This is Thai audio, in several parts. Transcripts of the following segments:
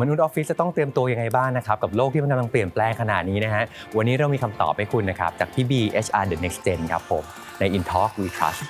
มนุษย์ออฟฟิศจะต้องเตรียมตัวยังไงบ้างนะครับ กับโลกที่มันกำลังเปลี่ยนแปลงขนาดนี้นะฮะ วันนี้เรามีคำตอบให้คุณนะครับ จากพี่บี HR The Next Gen ครับผม ใน In Talk We Trust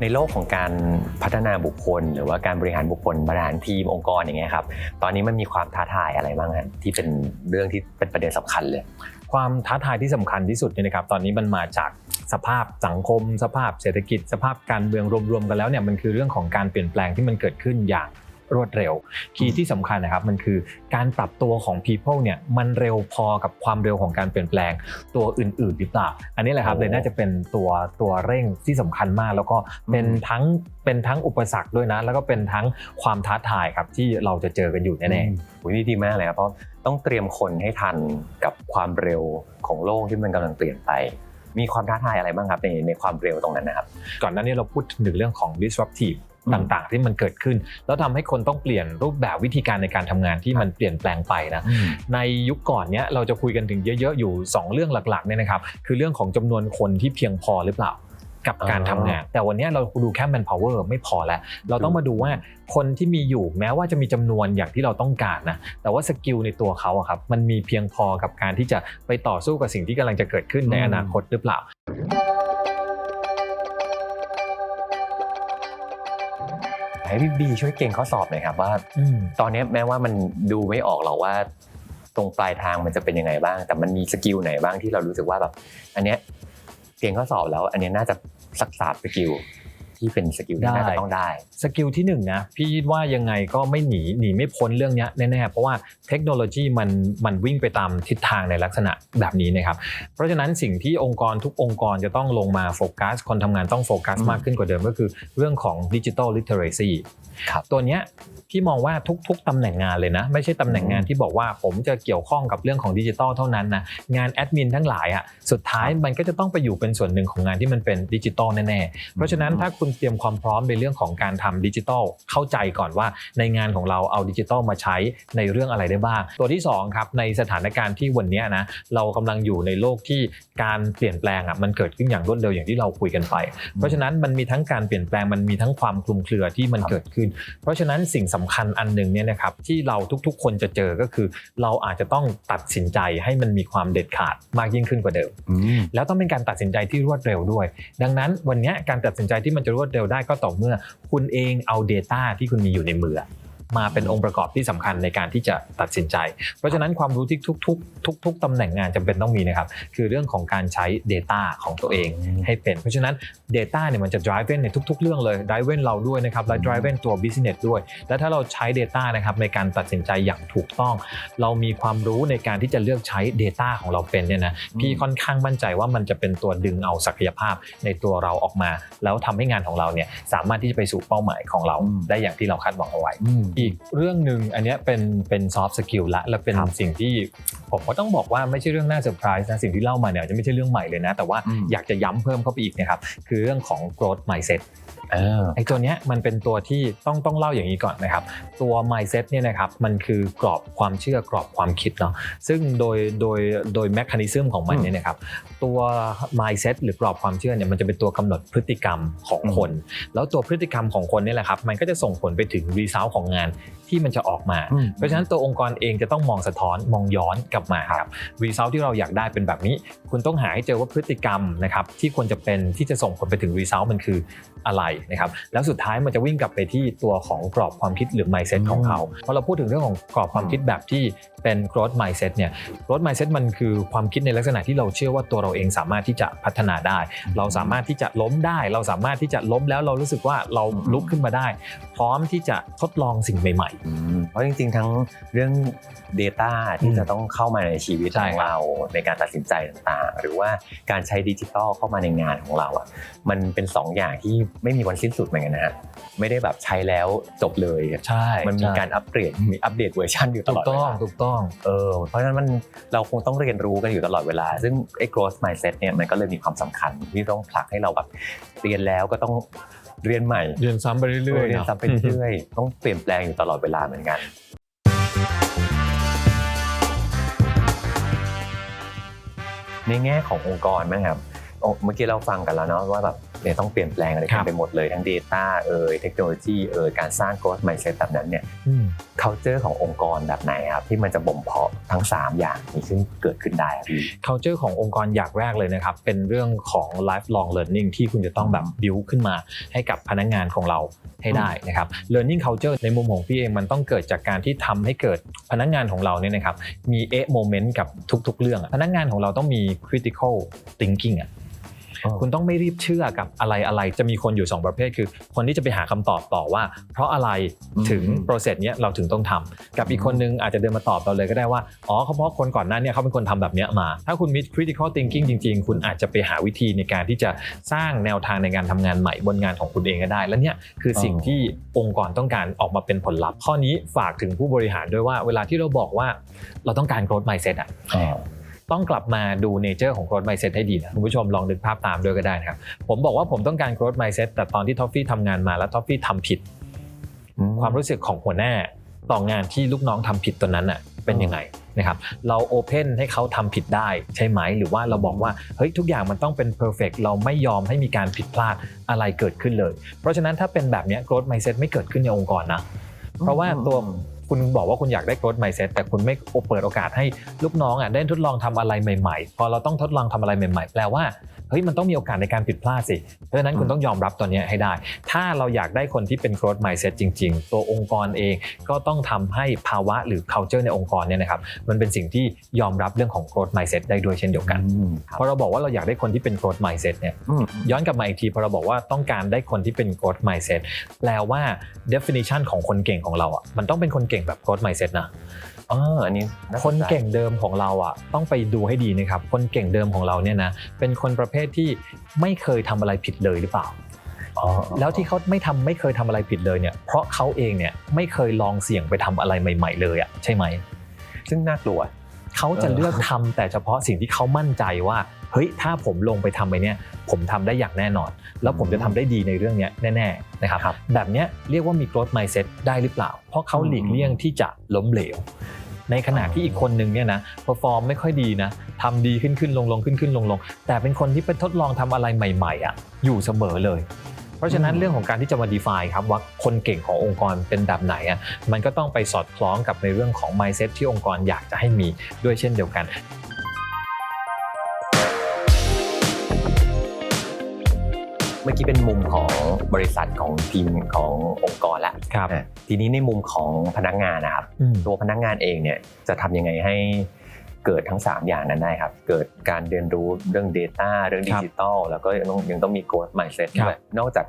ในโลกของการพัฒนาบุคคล หรือว่าการบริหารบุคคลบริหารทีมองค์กรอย่างเงี้ยครับตอนนี้มันมีความท้าทายอะไรบ้างฮะที่เป็นเรื่องที่เป็นประเด็นสำคัญเลย ความท้าทายที่สำคัญที่สุดเนี่ยนะครับตอนนี้มันมาจากสภาพสังคม สภาพเศรษฐกิจ สภาพการเมืองรวมๆกันแล้วเนี่ยมันคือเรื่องของการเปลี่ยนแปลงที่มันเกิดขึ้นอย่าง รวดเร็ว คีย์ที่สำคัญนะครับมันคือการปรับตัวของ people เนี่ยมันเร็วพอกับความเร็วของการเปลี่ยนแปลงตัวอื่นๆหรือเปล่า อันนี้แหละครับโอ้เลยน่าจะเป็นตัวตัวเร่งที่สำคัญมาก แล้วก็เป็นทั้งเป็นทั้งอุปสรรคด้วยนะ แล้วก็เป็นทั้งความท้าทายครับที่เราจะเจอกันอยู่แน่ๆโอ้ยนี่ดีมากเลยครับเพราะต้องเตรียมคนให้ทันกับความเร็วของโลกที่มันกำลังเปลี่ยนไปมีความท้าทายอะไรบ้างครับในในความเร็วตรงนั้นนะครับ ก่อนหน้านี้เราพูดถึงเรื่องของ disruptive อืม ต่างๆ ที่มันเกิดขึ้น แล้วทำให้คนต้องเปลี่ยนรูปแบบวิธีการในการทำงานที่มันเปลี่ยนแปลงไปนะในยุคก่อนเนี้ยเราจะคุยกันถึงเยอะๆอยู่ 2 เรื่องหลักๆเนี่ยนะครับคือเรื่องของจำนวนคนที่เพียงพอหรือเปล่ากับการอ๋อทำงาน แต่วันเนี้ยเราดูแค่ manpower ไม่พอแล้ว เราต้องมาดูว่าคนที่มีอยู่แม้ว่าจะมีจำนวนอย่างที่เราต้องการนะแต่ว่าสกิลในตัวเขาอะครับมันมีเพียงพอกับการที่จะไปต่อสู้กับสิ่งที่กำลังจะเกิดขึ้นในอืมอนาคตหรือเปล่า ให้พี่บีช่วยเก่งข้อสอบหน่อยครับว่าอืมตอนนี้แม้ว่ามันดูไม่ออกหรอกว่า ตรงปลายทางมันจะเป็นยังไงบ้าง แต่มันมีสกิลไหนบ้างที่เรารู้สึกว่าแบบ อันเนี้ยเก่งข้อสอบแล้ว อันเนี้ยน่าจะสักษาสกิล ที่เป็นสกิลที่น่าจะต้องได้ สกิลที่หนึ่งนะพี่คิดว่ายังไงก็ไม่หนีหนีไม่พ้นเรื่องเนี้ยแน่ๆเพราะว่าเทคโนโลยีมันมันวิ่งไปตามทิศทางในลักษณะแบบนี้นะครับเพราะฉะนั้นสิ่งที่องค์กรทุกองค์กรจะต้องลงมาโฟกัส คนทำงานต้องโฟกัสอืมมากขึ้นกว่าเดิมก็คือเรื่องของดิจิทัลลิเทเรซีครับตัวเนี้ยพี่มองว่าทุก ๆตำแหน่งงานเลยนะ ไม่ใช่ตำแหน่งงานที่บอกว่าผมจะเกี่ยวข้องกับเรื่องของดิจิทัลเท่านั้นนะงานแอดมินทั้งหลายอะสุดท้ายมันก็จะต้องไปอยู่เป็นส่วนหนึ่งของงานที่มันเป็นดิจิทัลแน่ๆเพราะฉะนั้นถ้าคุณเตรียมความพร้อมในเรื่องของการทำดิจิทัลเข้าใจก่อนว่าในงานของเราเอาดิจิทัลมาใช้ในเรื่องอะไรได้บ้าง ตัวที่สองครับในสถานการณ์ที่วันเนี้ยนะเรากำลังอยู่ในโลกที่การเปลี่ยนแปลงอะมันเกิดขึ้นอย่างรวดเร็วอย่างที่เราคุยกันไป เพราะฉะนั้นมันมีทั้งการเปลี่ยนแปลงมันมีทั้งความคลุมเครือที่มันเกิดขึ้น เพราะฉะนั้นสิ่งสำคัญอันหนึ่งเนี่ยนะครับที่เราทุกๆ คนจะเจอก็คือ เราอาจจะต้องตัดสินใจให้มันมีความเด็ดขาดมากยิ่งขึ้นกว่าเดิมอืมแล้วต้องเป็นการตัดสินใจที่รวดเร็วด้วย ดังนั้นวันเนี้ยการตัดสินใจที่มันจะรวดเร็วได้ก็ต่อเมื่อ คุณเองเอา Data ที่คุณมีอยู่ในมือ มาเป็นองค์ประกอบที่สำคัญในการที่จะตัดสินใจ เพราะฉะนั้นความรู้ที่ทุกๆทุกๆตำแหน่งงานจำเป็นต้องมีนะครับ คือเรื่องของการใช้ Data ของตัวเองให้เป็น เพราะฉะนั้น Data เนี่ยมันจะ drive ในทุก ๆ เรื่องเลย drive เราด้วยนะครับและ drive ตัว business ด้วย และถ้าเราใช้ Data นะครับในการตัดสินใจอย่างถูกต้อง เรามีความรู้ในการที่จะเลือกใช้ Data ของเราเป็นเนี่ยนะพี่ค่อนข้างมั่นใจว่ามันจะเป็นตัวดึงเอาศักยภาพในตัวเราออกมา แล้วทำให้งานของเราเนี่ยสามารถที่จะไปสู่เป้าหมายของเราอืมได้อย่างที่เราคาดหวังเอาไว้อืมอีกเรื่องหนึ่งอันเนี้ยเป็นเป็นซอฟต์สกิลละและเป็นครับสิ่งที่ผมก็ต้องบอกว่าไม่ใช่เรื่องน่าเซอร์ไพรส์นะสิ่งที่เล่ามาเนี่ยจะไม่ใช่เรื่องใหม่เลยนะ แต่ว่าอืมอยากจะย้ำเพิ่มเข้าไปอีกนะครับคือเรื่องของ growth mindset เออ ไอ้ตัวเนี้ยมันเป็นตัวที่ต้องต้องเล่าอย่างนี้ก่อนนะครับ ตัว mindset เนี่ยนะครับมันคือกรอบความเชื่อกรอบความคิดเนาะซึ่งโดยโดยโดยแมคานิซึมของมันเนี่ยนะครับตัว mindset หรือกรอบความเชื่อเนี่ยมันจะเป็นตัวกำหนดพฤติกรรมของคน แล้วตัวพฤติกรรมของคนเนี่ยแหละครับมันก็จะส่งผลไปถึงรีซ l ของงาน ที่มันจะออกมาอืมเพราะฉะนั้นตัวองค์กรเองจะต้องมองสะท้อนมองย้อนกลับมาครับรีซ l ที่เราอยากได้เป็นแบบนี้ คุณต้องหาให้เจอว่าพฤติกรรมนะครับที่ควรจะเป็นที่จะส่งผลไปถึงรีซ l มันคืออะไรนะครับแล้วสุดท้ายมันจะวิ่งกลับไปที่ตัวของกรอบความคิดหรือ mindset ของเขาพอเราพูดถึงเรื่องของกรอบความคิดแบบที่เป็น growth mindset เนี่ย growth mindset มันคือความคิดในลักษณะที่เราเชื่อว่าตัวเราเองสามารถที่จะพัฒนาได้ เราสามารถที่จะล้มได้ เราสามารถที่จะล้มแล้วเรารู้สึกว่าเราลุกขึ้นมาได้ พร้อมที่จะทดลองสิ่งใหม่อืมเพราะจริงๆ ทั้งเรื่อง Data ที่อืมจะต้องเข้ามาในชีวิตใช่ของครับเราในการตัดสินใจต่างๆ หรือว่าการใช้ดิจิทัลเข้ามาในงานของเราอะมันเป็นสองอย่างที่ไม่มีวันสิ้นสุดเหมือนกันนะฮะไม่ได้แบบใช้แล้วจบเลยอะใช่มันมีการอัปเกรดมีอัปเดตเวอร์ชันอยู่ตถูลอกดเวต้องลาถูกต้องเออเพราะฉะนั้นมันเราคงต้องเรียนรู้กันอยู่ตลอดเวลา ซึ่งไอ้ growth mindset เนี่ยมันก็เลยมีความสำคัญที่ต้องผลักให้เราแบบเรียนแล้วก็ต้อง เรียนใหม่เรียนซ้ำไปเรื่อยๆเรียนนะซ้ำไปเรื่อยๆต้องเปลี่ยนแปลงอยู่ตลอดเวลาเหมือนกันในแง่ขององค์กรบ้างครับโอ้เมื่อกี้เราฟังกันแล้วเนาะว่าแบบ เนี่ยต้องเปลี่ยนแปลงอะไรครักันบไปหมดเลยทั้ง Data เอ่ยเทคโนโลยีเอ่ยการสร้าง growth mindset แบบนั้นเนี่ยอืม culture ขององค์กรแบบไหนครับที่มันจะบ่มเพาะทั้ง 3 อย่างนี้ซึ่งเกิดขึ้นได้ครับพี่ culture ขององค์กรอย่างแรกเลยนะครับ เป็นเรื่องของ lifelong learning ที่คุณจะต้องแบบ build ขึ้นมาให้กับพนักงานของเราให้ได้นะครับ learning culture ในมุมของพี่เองมันต้องเกิดจากการที่ทำให้เกิดพนักงานของเราเนี่ยนะครับมีเอะโมเมนต์กับทุกๆ เรื่องอะพนักงานของเราต้องมี critical thinking อะ คุณต้องไม่รีบเชื่อกับอะไรอะไรจะมีคนอยู่ 2 ประเภท คือ คนที่จะไปหาคำตอบต่อว่า เพราะอะไรถึงอืมโปรเซสเนี้ยเราถึงต้องทำกับอีกคนนึงอาจจะเดินมาตอบเราเลยก็ได้ว่าอ๋อเขาเพราะคนก่อนหน้าเนี้เขาเป็นคนทำแบบเนี้ยมา ถ้าคุณมี critical thinking จริง ๆ คุณอาจจะไปหาวิธีในการที่จะสร้างแนวทางในการทำงานใหม่บนงานของคุณเองก็ได้ และเนี่ยคือสิ่งที่องค์กรต้องการออกมาเป็นผลลัพธ์ ข้อนี้ฝากถึงผู้บริหารด้วยว่า เวลาที่เราบอกว่าเราต้องการ growth mindset อะอ่า ต้องกลับมาดูเนเจอร์ของ growth mindset ให้ดีนะคุณผู้ชมลองนึกภาพตามด้วยก็ได้นะครับ ผมบอกว่าผมต้องการ growth mindset แต่ตอนที่ท็อฟฟี่ทำงานมาแล้วท็อฟฟี่ทำผิด ความรู้สึกของหัวหน้าต่องานที่ลูกน้องทำผิดตัวนั้นน่ะเป็นยังไงนะครับเราโอเพนให้เขาทำผิดได้ใช่ไหมหรือว่าเราบอกว่าเฮ้ยทุกอย่างมันต้องเป็น perfect เราไม่ยอมให้มีการผิดพลาดอะไรเกิดขึ้นเลย เพราะฉะนั้นถ้าเป็นแบบนี้ growth mindset ไม่เกิดขึ้นในองค์กรนะ เพราะว่าตัว คุณบอกว่าคุณอยากได้ growth mindset แต่คุณไม่เปิดโอกาสให้ลูกน้องอะได้ทดลองทำอะไรใหม่ ๆ พอเราต้องทดลองทำอะไรใหม่ ๆ แปลว่า เฮ้ยมันต้องมีโอกาสในการผิดพลาดสิเพราะฉะนั้นคุณต้องยอมรับตัวเนี้ยให้ได้ ถ้าเราอยากได้คนที่เป็น growth mindset จริง ๆ ตัวองค์กรเองก็ต้องทำให้ภาวะหรือ culture ในองค์กรเนี่ยนะครับมันเป็นสิ่งที่ยอมรับเรื่องของ growth mindset ได้ด้วยเช่นเดียวกันอืมครับพอเราบอกว่าเราอยากได้คนที่เป็น growth mindset เนี่ยอืมย้อนกลับมาอีกทีพอเราบอกว่าต้องการได้คนที่เป็น growth mindset แปลว่า definition ของคนเก่งของเราอะมันต้องเป็นคนเก่งแบบ growth mindset นะอ๋ออันนี้าสคนใจเก่งเดิมของเราอะต้องไปดูให้ดีนะครับคนเก่งเดิมของเราเนี่ยนะเป็นคนประเภทที่ไม่เคยทำอะไรผิดเลยหรือเปล่าอ๋อแล้วที่เขาไม่ทำไม่เคยทำอะไรผิดเลยเนี่ยเพราะเขาเองเนี่ยไม่เคยลองเสี่ยงไปทำอะไรใหม่ ๆ เลยอะใช่ไหมซึ่งน่ากลัวเขาจะเลือกทำแต่เฉพาะสิ่งที่เขามั่นใจว่าเฮ้ยถ้าผมลงไปทำไปเนี่ยผมทำได้อย่างแน่นอน แล้วผมจะทำได้ดีในเรื่องเนี้ยแน่ๆนะครับครับแบบเนี้ยเรียกว่ามี growth mindset ได้หรือเปล่า เพราะเขาหลีกเลี่ยงที่จะล้มเหลว ในขณะที่อีกคนนึงเนี่ยนะ perform ไม่ค่อยดีนะทำดีขึ้นขึ้นลงลงขึ้นขึ้นลงลงแต่เป็นคนที่ไปทดลองทำอะไรใหม่ๆอะอยู่เสมอเลย เพราะฉะนั้นอืมเรื่องของการที่จะมา define ครับว่าคนเก่งขององค์กรเป็นแบบไหนอะมันก็ต้องไปสอดคล้องกับในเรื่องของ mindset ที่องค์กรอยากจะให้มีด้วยเช่นเดียวกัน มื่อกี้เป็นมุมของบริษัทของทีมขององค์กรละครับอะทีนี้ในมุมของพนักงานนะครับอืมตัวพนักงานเองเนี่ยจะทำยังไงให้เกิดทั้ง 3 อย่างนั้นได้ครับ เกิดการเรียนรู้เรื่อง Data เรื่องดิจิทัลแล้วก็ยังต้องยังต้องมี growth mindset ครับด้วยนอกจาก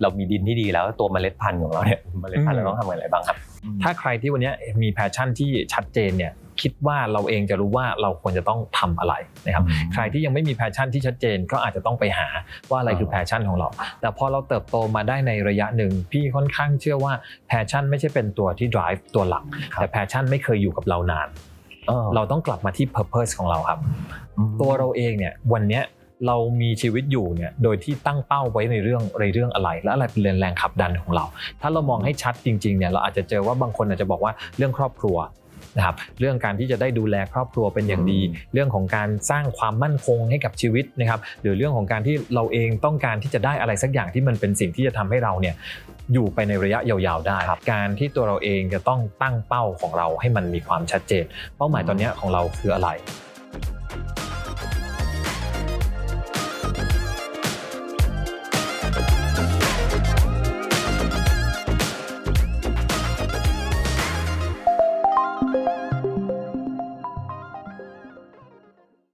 เรามีดินที่ดีแล้วตัวเมล็ดพันธุ์ของเราเนี่ยเมล็ดพันธุ์เราต้องทำอะไรบ้างครับ ถ้าใครที่วันเนี้ยมีแพชชั่นที่ชัดเจนเนี่ย คิดว่าเราเองจะรู้ว่าเราควรจะต้องทำอะไรนะครับอืมใครที่ยังไม่มีแพชชั่นที่ชัดเจนก็อาจจะต้องไปหาว่าอะไรคือแพชชั่นของเรา แต่พอเราเติบโตมาได้ในระยะหนึ่งพี่ค่อนข้างเชื่อว่าแพชชั่นไม่ใช่เป็นตัวที่ drive ตัวหลักครับแต่แพชชั่นไม่เคยอยู่กับเรานาน เราต้องกลับมาที่ purpose ของเราครับ ตัวเราเองเนี่ยวันเนี้ยเรามีชีวิตอยู่เนี่ยโดยที่ตั้งเป้าไว้ในเรื่องในเรื่องอะไร และอะไรเป็นแรงขับดันของเรา ถ้าเรามองให้ชัดจริงๆเนี่ยเราอาจจะเจอว่าบางคนอาจจะบอกว่าเรื่องครอบครัว นะครับเรื่องการที่จะได้ดูแลครอบครัวเป็นอย่างดีอืมเรื่องของการสร้างความมั่นคงให้กับชีวิตนะครับหรือเรื่องของการที่เราเองต้องการที่จะได้อะไรสักอย่างที่มันเป็นสิ่งที่จะทำให้เราเนี่ยอยู่ไปในระยะยาวๆได้ การที่ตัวเราเองจะต้องตั้งเป้าของเราให้มันมีความชัดเจน เป้าหมายตอนเนี้ยของเราคืออะไร